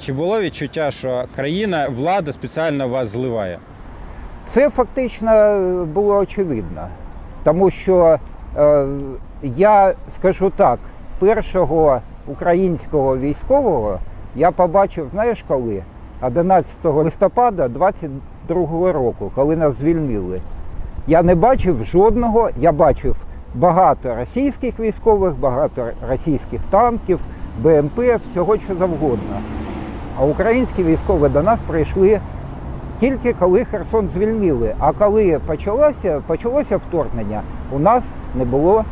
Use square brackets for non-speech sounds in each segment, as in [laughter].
Чи було відчуття, що країна, влада спеціально вас зливає? Це фактично е, було очевидно, тому що е, я скажу так, першого українського військового я побачив, знаєш коли? 11 листопада 22 року, коли нас звільнили. Я не бачив жодного, я бачив багато російських військових, багато російських танків, БМП, всього що завгодно. А українські військові до нас прийшли тільки коли Херсон звільнили. А коли почалося, почалося вторгнення, у нас не було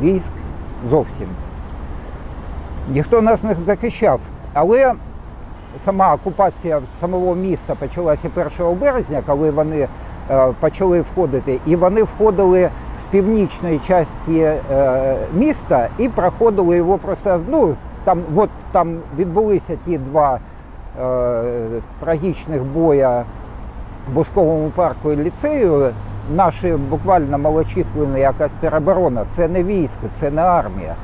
військ зовсім. Ніхто нас не захищав. Але сама окупація самого міста почалася 1 березня, коли вони е, почали входити, і вони входили з північної частини е, міста і проходили його просто. Ну там, от там відбулися ті два е, трагічних боя в Бусковому парку і ліцею. Наші буквально малочисленна якась тероборона, це не військо, це не армія.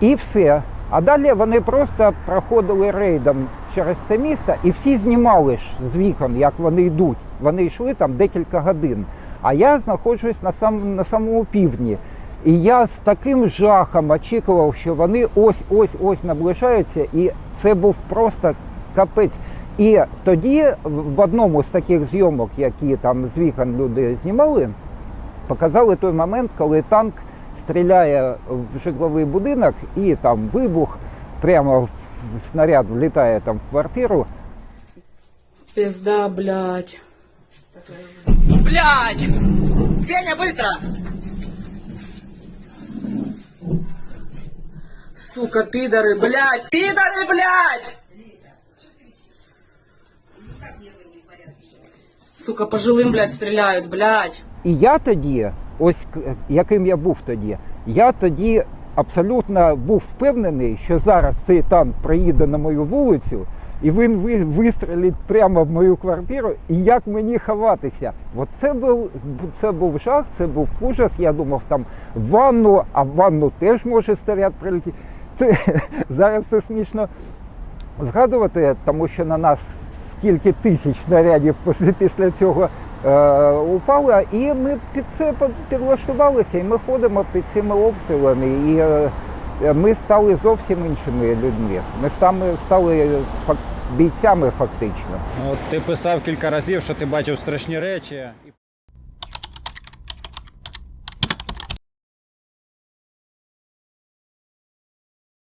І все. А далі вони просто проходили рейдом через це місто, і всі знімали ж з вікон, як вони йдуть. Вони йшли там декілька годин. А я знаходжусь на, сам, на самому півдні. І я з таким жахом очікував, що вони ось ось ось наближаються, і це був просто капець. І тоді в одному з таких зйомок, які там з вікон люди знімали, показали той момент, коли танк стріляє в житловий будинок і там вибух, прямо в снаряд влітає там в квартиру. Пизда, блядь. Блядь! Ксения, быстро! Сука, пидоры, блядь! Пидоры, блядь! Сука, по жилым, блядь, стреляют, блядь. І я тоді, ось к- яким я був тоді, я тоді абсолютно був впевнений, що зараз цей танк приїде на мою вулицю, і він вистрілить прямо в мою квартиру, і як мені ховатися. От це був, це був жах, це був ужас. Я думав там ванну, а в ванну теж може снаряд прилетіти. Це, [laughs] зараз це смішно згадувати, тому що на нас скільки тисяч снарядів після цього е, упало, і ми під це підлаштувалися, і ми ходимо під цими обстрілами. І е, ми стали зовсім іншими людьми. Ми стали, фак- бійцями фактично. Ну, ти писав кілька разів, що ти бачив страшні речі.